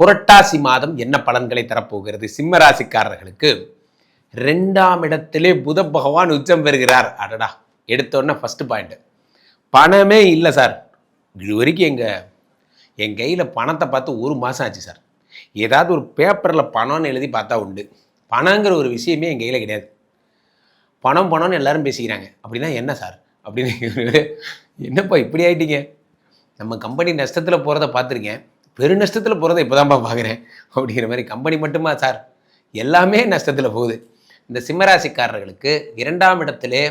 புரட்டாசி மாதம் என்ன பலன்களை தரப்போகிறது? சிம்ம ராசிக்காரர்களுக்கு ரெண்டாம் இடத்திலே புத பகவான் உச்சம் பெறுகிறார். அடடா எடுத்தோடனே ஃபர்ஸ்ட் பாயிண்ட் பணமே இல்லை சார். இது வரைக்கும் எங்கள் என் கையில் பணத்தை பார்த்து ஒரு மாதம் ஆச்சு சார். ஏதாவது ஒரு பேப்பரில் பணம்னு எழுதி பார்த்தா உண்டு. பணங்கிற ஒரு விஷயமே என் கையில் கிடையாது. பணம் பணம்னு எல்லாரும் பேசிக்கிறாங்க. அப்படின்னா என்ன சார்? அப்படின்னு என்னப்பா இப்படி ஆயிட்டீங்க? நம்ம கம்பெனி நஷ்டத்தில் போகிறத பார்த்துருக்கேன். பெரு நஷ்டத்தில் போகிறத இப்போ தான்ப்பா பார்க்குறேன் அப்படிங்கிற மாதிரி கம்பெனி மட்டுமா சார்? எல்லாமே நஷ்டத்தில் போகுது. இந்த சிம்மராசிக்காரர்களுக்கு இரண்டாம் இடத்திலே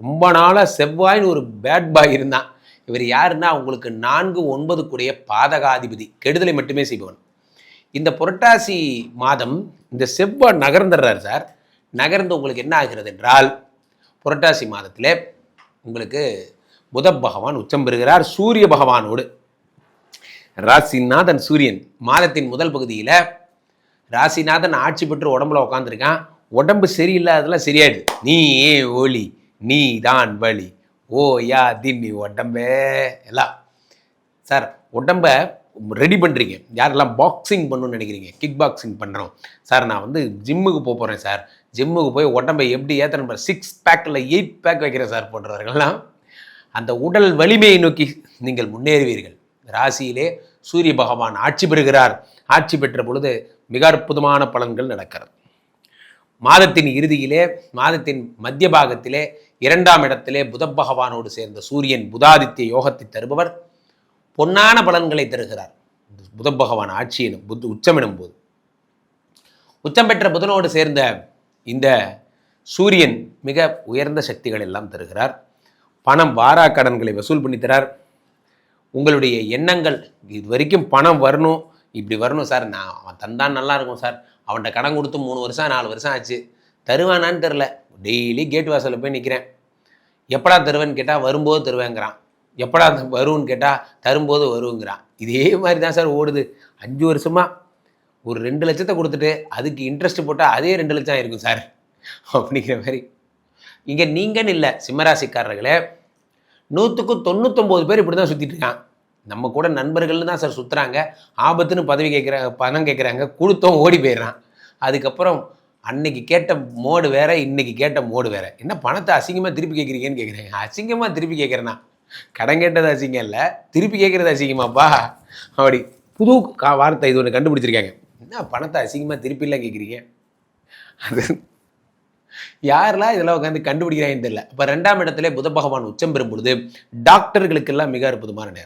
ரொம்ப நாளாக செவ்வாய்னு ஒரு பேட் பாய் இருந்தான். இவர் யாருன்னா அவங்களுக்கு நான்கு ஒன்பது கூடிய பாதகாதிபதி கெடுதலை மட்டுமே செய்பவன். இந்த புரட்டாசி மாதம் இந்த செவ்வாய் நகர்ந்துடுறார் சார். நகர்ந்து உங்களுக்கு என்ன ஆகிறது என்றால் புரட்டாசி மாதத்திலே உங்களுக்கு புத பகவான் உச்சம் பெறுகிறார். சூரிய பகவானோடு. ராசிநாதன் சூரியன் மாதத்தின் முதல் பகுதியில் ராசிநாதன் ஆட்சி பெற்று உடம்புல உட்காந்துருக்கான் உடம்பு சரியில்லாததெல்லாம் சரியாயிடுது. நீ ஏ ஒளி நீ தான் வழி ஓ யா தின்னி உடம்பே. எல்லாம். சார் உடம்ப ரெடி பண்ணுறீங்க யாரெல்லாம் பாக்ஸிங் பண்ணணும்னு நினைக்கிறீங்க? கிக் பாக்ஸிங் பண்ணுறோம் சார் நான் வந்து ஜிம்முக்கு போக போகிறேன் சார். ஜிம்முக்கு போய் உடம்பை எப்படி ஏற்றணும் சிக்ஸ் பேக்கில் எயிட் பேக் வைக்கிறேன் சார் போன்றவர்கள்லாம் அந்த உடல் வலிமையை நோக்கி நீங்கள் முன்னேறுவீர்கள். ராசியிலே சூரிய பகவான் ஆட்சி பெறுகிறார். ஆட்சி பெற்ற பொழுது மிக அற்புதமான பலன்கள் நடக்கிறது. மாதத்தின் இறுதியிலே மாதத்தின் மத்திய பாகத்திலே இரண்டாம் இடத்திலே புத பகவானோடு சேர்ந்த சூரியன் புதாதித்ய யோகத்தை தருபவர். பொன்னான பலன்களை தருகிறார். புத பகவான் ஆட்சியினும் புத் உச்சமிடும் போது உச்சம் பெற்ற புதனோடு சேர்ந்த இந்த சூரியன் மிக உயர்ந்த சக்திகள் எல்லாம் தருகிறார். பணம் வாரா கடன்களை வசூல் பண்ணித்தரார் உங்களுடைய எண்ணங்கள் இது வரைக்கும் பணம் வரணும் இப்படி வரணும் சார். நான் அவன் தந்தான் நல்லா இருக்கும் சார். அவன்கிட்ட கடன் கொடுத்து மூணு வருஷம் நாலு வருஷம் ஆச்சு. தருவானான்னு தெரில டெய்லி கேட் வாசலில் போய் நிற்கிறேன் எப்படா தருவேன்னு கேட்டால் வரும்போது தருவேங்கிறான். எப்படா வரும்னு கேட்டால் தரும்போது வருங்கிறான் இதே மாதிரி தான் சார் ஓடுது. அஞ்சு வருஷமாக ஒரு ரெண்டு லட்சத்தை கொடுத்துட்டு அதுக்கு இன்ட்ரெஸ்ட் போட்டால் அதே ரெண்டு லட்சம் இருக்கும் சார். அப்படிங்கிற மாதிரி. இங்கே நீங்கன்னு இல்லை சிம்மராசிக்காரர்களே நூற்றுக்கு தொண்ணூத்தொம்பது பேர் இப்படி தான் சுற்றிட்டு இருக்கான் நம்ம கூட நண்பர்கள்னு தான் சார் சுற்றுறாங்க ஆபத்துன்னு பதவி கேட்குற பணம் கேட்குறாங்க கொடுத்தோம் ஓடி போயிடுறான். அதுக்கப்புறம் அன்னைக்கு கேட்ட மோடு வேற இன்னைக்கு கேட்ட மோடு வேற. என்ன பணத்தை அசிங்கமாக திருப்பி கேட்குறீங்கன்னு கேட்குறேன் அசிங்கமாக திருப்பி கேட்குறேன்னா கடன் கேட்டது அசிங்கம் இல்லை. திருப்பி கேட்குறது அசிங்கமாப்பா. அப்படி புது கா வார்த்தை இது ஒன்று கண்டுபிடிச்சிருக்காங்க. என்ன பணத்தை அசிங்கமாக திருப்பிலாம் கேட்குறீங்க அது யாரெல்லாம் இதெல்லாம் உட்காந்து கண்டுபிடிக்கிறாங்கன்னு தெரியல. இப்போ ரெண்டாம் இடத்துல புத பகவான் உச்சம் பெறும் பொழுது டாக்டர்களுக்கெல்லாம் மிக அற்புதமான நேரம்.